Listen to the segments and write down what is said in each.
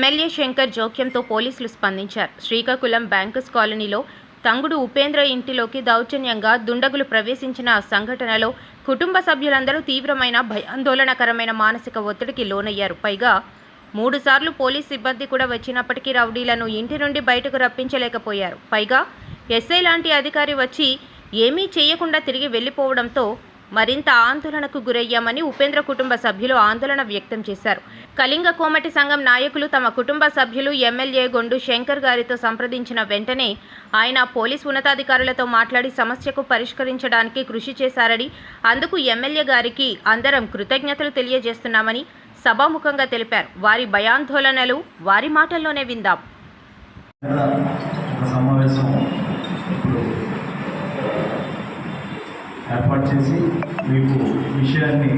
MLA Shankar జోక్యంతో పోలీసులు స్పందించారు. Srikakulam bankers కాలనీలో తంగుడు ఉపేంద్ర ఇంటిలోకి దౌర్జన్యంగా దుండగులు ప్రవేశించిన సంఘటనలో కుటుంబ సభ్యులందరూ తీవ్రమైన భయాందోళనకరమైన మానసిక ఒత్తిడికి లోనయ్యారు. పైగా మూడుసార్లు పోలీస్ సిబ్బంది కూడా వచ్చినప్పటికీ రౌడీలను ఇంటి నుండి బయటకు రప్పించలేకపోయారు. పైగా ఎస్ఐ లాంటి అధికారి వచ్చి ఏమీ చేయకుండా తిరిగి వెళ్ళిపోవడంతో మరింత ఆందోళనకు గురయ్యామని ఉపేంద్ర కుటుంబ సభ్యులు ఆందోళన వ్యక్తం చేశారు. కళింగ కోమటి సంఘం నాయకులు తమ కుటుంబ సభ్యులు ఎమ్మెల్యే గొండు శంకర్ గారితో సంప్రదించిన వెంటనే ఆయన పోలీస్ ఉన్నతాధికారులతో మాట్లాడి సమస్యకు పరిష్కరించడానికి కృషి చేశారని అందుకు ఎమ్మెల్యే గారికి అందరం కృతజ్ఞతలు తెలియజేస్తున్నామని సభాముఖంగా తెలిపారు. వారి భయాందోళనలు వారి మాటల్లోనే విందాం. సమావేశం ఏర్పాటు చేసి మీకు విషయాన్ని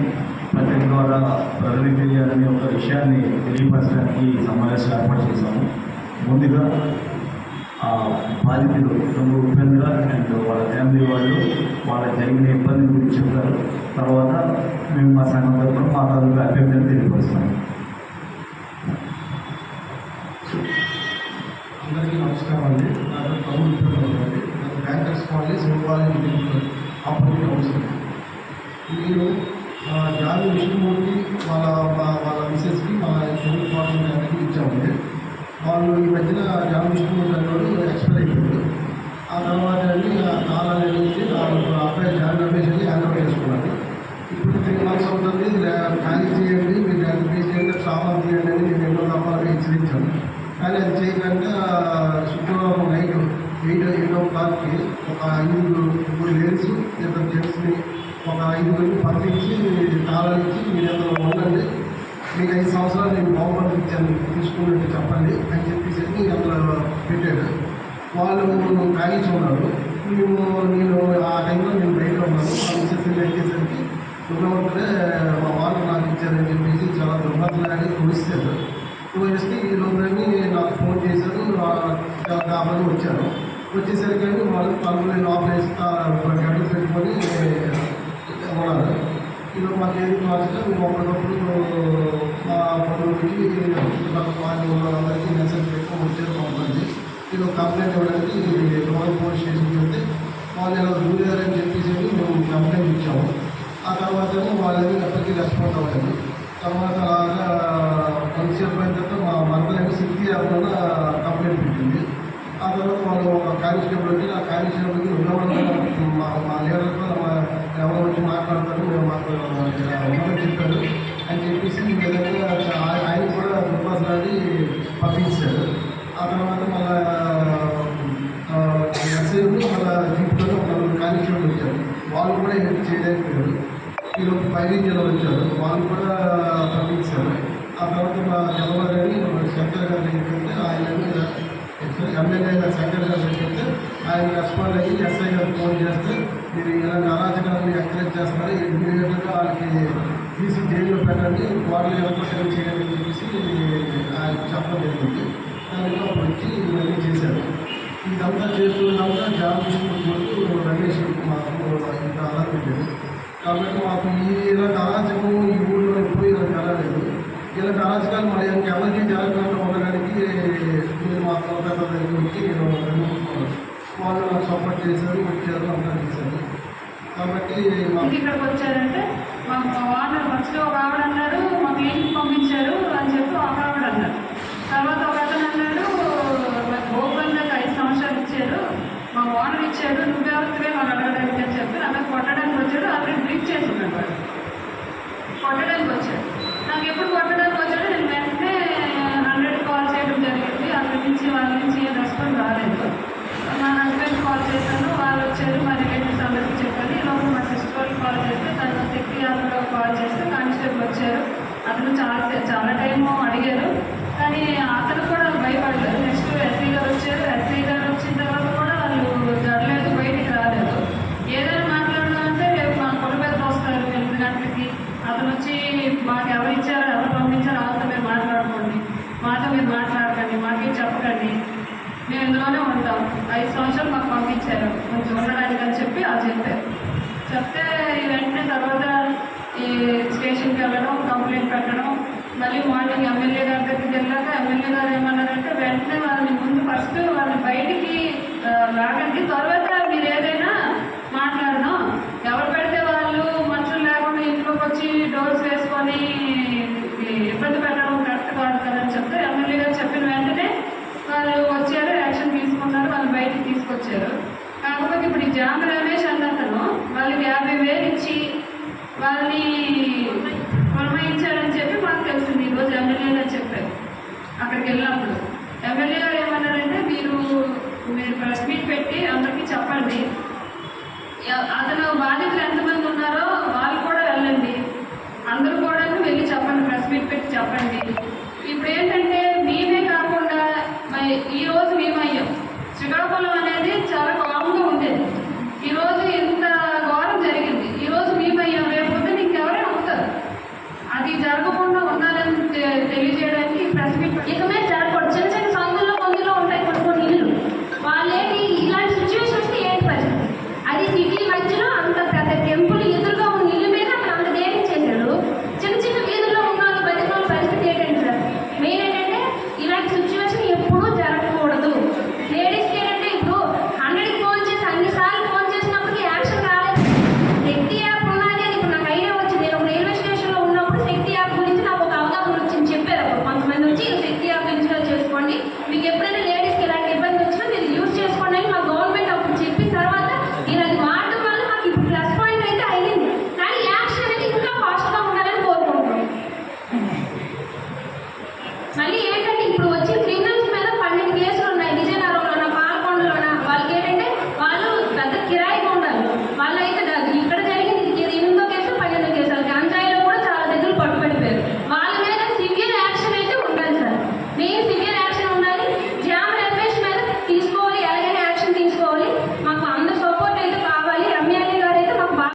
పత్రిక ద్వారా ప్రజలకు తెలియాలని ఒక విషయాన్ని తెలియపరచడానికి ఈ సమావేశం ఏర్పాటు చేశాము. ముందుగా ఆ బాధితులు రెండు ఉపేంద్ర అండ్ వాళ్ళ ఫ్యామిలీ వాళ్ళు వాళ్ళ జరిగిన ఇబ్బంది గురించి చెప్తారు తర్వాత మేము మా సంఘం తరఫున మా తాలూకు అభ్యర్థులు తెలియపరుస్తాము. అందరికీ నమస్కారం అండి నా పేరు తమ్ముడు ఉపేంద్ర అండి నాకు bankers colony Sivapalem opposite house అండి మీరు జాలి విష్ణుమూర్తి వాళ్ళ వాళ్ళ మిసెస్కి మా తెలుగు పాటలు గారికి ఇచ్చామండి వాళ్ళు ఈ మధ్యన జాలి విష్ణుమూర్తి అనేవాడు ఎక్స్పైర్ అయిపోయింది ఆ తర్వాత అండి ఆ తాళాలు వెళ్ళి ఆ అబ్బాయి జాలి రమేష్ అని హ్యాండ్ చేసుకున్నాడు ఇప్పుడు త్రీ మంత్స్ అవుతుంది ఖాళీ చేయండి మీరు దాన్ని పే చేయండి ట్రావెల్ చేయండి అని నేను ఎన్నో రకాలుగా హెచ్చరించాను కానీ అది చేయకుండా శుక్రవారం నైట్ ఎయిట్ ఎయిట్ ఓ క్లాక్కి ఒక ఐదు ముగ్గురు లేడీస్ ఇద్దరు జెంట్స్ ఒక ఐదుగురిని పంపించి తాళాలు ఇచ్చి మీరు ఉండండి. మీకు ఐదు సంవత్సరాలు నేను బాగుపడి ఇచ్చాను తీసుకున్నట్టు చెప్పండి అని చెప్పేసి అందులో పెట్టాడు. వాళ్ళు కాగించి ఉన్నారు. మేము నేను ఆ టైంలో నేను బయట ఉన్నాను. ఆ మిస్సెస్ ఎక్కేసరికి ఉన్నవంటే మా వాళ్ళు నాకు ఇచ్చారని చెప్పేసి చాలా దుర్భద్రలాగి కురిస్తారు కురిస్తే ఈ లోపలని నాకు ఫోన్ చేశారు. చాలా కాబట్టి వచ్చారు. వచ్చేసరికి వాళ్ళు పనులు లోపల వేస్తా గడ్డలు పెట్టుకొని ఉన్నారు ఇప్పుడు మాకు ఏది మార్చగా మేము ఒకరికప్పుడు మా పనులకి వాళ్ళు వాళ్ళందరికీ మెసేజ్ పెట్టుకొని వచ్చారు పంపండి ఇది ఒక కంప్లైంట్ ఇవ్వడానికి లోకల్ పోలీస్ స్టేషన్కి వెళ్తే వాళ్ళు ఇలా దూరారని చెప్పేసి మేము కంప్లైంట్ ఇచ్చాము. ఆ తర్వాత ఏమో వాళ్ళని ఎప్పటికీ రెస్పాండ్ అవ్వలేదు. తర్వాత అలాగా కొంతసేపు అయిన తర్వాత మా మంత్రులకి సిద్ధి అక్కడ కంప్లైంట్ పెట్టింది. ఆ తర్వాత వాళ్ళు ఒక కానిస్టేబుల్ వచ్చి ఆ కానిస్టేబుల్కి ఉన్నవాళ్ళు మా మా లీడర్తో మా వాళ్ళు కూడా హెల్ప్ చేయడానికి లేదు ఈలోపు పైరింజలు వచ్చారు? వాళ్ళు కూడా పంపించారు. ఆ తర్వాత మా జనవరి అని శంకర్ గారు ఏంటంటే ఆయన ఎమ్మెల్యే గారు శంకర్ గారు ఏంటంటే ఆయన రెస్పాండ్ అయ్యి ఎస్ఐ గారు ఫోన్ చేస్తే మీరు ఇలాంటి అరాచకాలను ఎంకరేజ్ చేస్తున్నారు? ఇమీడియట్గా వాళ్ళకి తీసి జైల్లో పెట్టండి వాళ్ళు ఎవరికోసం చేయాలని చెప్పేసి ఆయన చెప్పడం జరిగింది. దానిలో వచ్చి ఇవన్నీ చేశారు. ఇదంతా చేస్తున్నంతా జాబ్ తీసుకుంటున్నారు రమేష్ మాకు ఇంత అలా పెట్టారు కాబట్టి మాకు ఇలా ఇలాంటి ఈ ఊళ్ళో ఎప్పుడు ఇలాంటి జరగలేదు. ఇలాంటి అరాచకాలు మరి ఎవరికి జరగకుండా ఉండడానికి మీరు మా కోల్కతా దగ్గర వచ్చి నేను వాళ్ళు నాకు సపోర్ట్ చేశారు వచ్చారు అంతా చేశారు కాబట్టి ఇక్కడికి వచ్చారంటే మాకు మా వాళ్ళు ఫస్ట్ ఒక ఆవిడ అన్నారు మాకు ఇంటికి పంపించారు అని చెప్పి ఒక ఆవిడ అన్నారు. తర్వాత ఒక అతను అన్నాడు మాకు నాకు ఐదు సంవత్సరాలు ఇచ్చారు మా ఓనర్ ఇచ్చాడు నువ్వే మాకు అడగడానికి అని చెప్పి అక్కడ కొట్టడానికి వచ్చాడు అక్కడ డ్రింక్ చేసి ఉన్నాడు వాడు కొట్టడానికి వచ్చాడు నాకు ఎప్పుడు కొట్టడానికి వచ్చాడో నేను వెంటనే హండ్రెడ్ కాల్ చేయడం జరిగింది అక్కడి నుంచి వాళ్ళ నుంచి ఏ రెస్పాన్స్ రాలేదు మా హస్బెండ్ కాల్ చేశాను వాళ్ళు వచ్చారు మా రిలేటివ్స్ అందరికీ చెప్పాను ఈ లోపల మా సిస్టర్ వాళ్ళు కాల్ చేస్తే అతను కాల్ చేస్తే కానిస్టేబుల్ వచ్చారు. అతను చాలా చాలా టైం అడిగారు. కానీ అతను కూడా భయపడలేదు. నెక్స్ట్ ఎస్ఐ గారు వచ్చారు. ఎస్ఐ గారు వచ్చిన తర్వాత కూడా వాళ్ళు జరలేదు బయటికి రాలేదు. ఏదైనా మాట్లాడాలంటే రేపు మా కొడు పెద్ద వస్తారు ఎనిమిది గంటలకి. అతను వచ్చి మాకు ఎవరు ఇచ్చారు ఎవరు పంపించారో వాళ్ళతో మీరు మాట్లాడుకోండి. మాతో మీరు మాట్లాడకండి. మాకేం చెప్పకండి. మేము ఇందులోనే ఉంటాం. ఐదు సంవత్సరాలు మాకు పంపించారు. కొంచెం ఉండడానికి అని చెప్పి అది చెప్పారు. చెప్తే ఈ వెంటనే తర్వాత స్టేషన్కి వెళ్ళడం కంప్లైంట్ పెట్టడం మళ్ళీ మార్నింగ్ ఎమ్మెల్యే గారి దగ్గరికి వెళ్ళాక ఎమ్మెల్యే గారు ఏమన్నారంటే వెంటనే వాళ్ళని ముందు ఫస్ట్ వాళ్ళని బయటికి ఆ, తర్వాత మీరు ఏదైనా మాట్లాడదాం. ఎవరు పెడితే వాళ్ళు మనుషులు లేకుండా ఇంట్లోకి వచ్చి డోర్స్ వేసుకొని ఇబ్బంది పెట్టడం కరెక్ట్ కాదు కదని చెప్తే ఎమ్మెల్యే గారు చెప్పిన వెంటనే వాళ్ళు వచ్చారు యాక్షన్ తీసుకున్నారు వాళ్ళు బయటికి తీసుకొచ్చారు. కాకపోతే ఇప్పుడు ఈ జామ రమేష్ అన్నతను వాళ్ళకి యాభై అక్కడికి వెళ్ళినప్పుడు. ఎమ్మెల్యే గారు ఏమన్నారంటే మీరు మీరు ప్రెస్ మీట్ పెట్టి అందరికీ చెప్పండి. అతను బాధితులు ఎంతమంది ఉన్నారో వాళ్ళు కూడా వెళ్ళండి. అందరూ కూడా వెళ్ళి చెప్పండి ప్రెస్ మీట్ పెట్టి చెప్పండి. ఇప్పుడు ఏంటంటే మేమే కాకుండా ఈ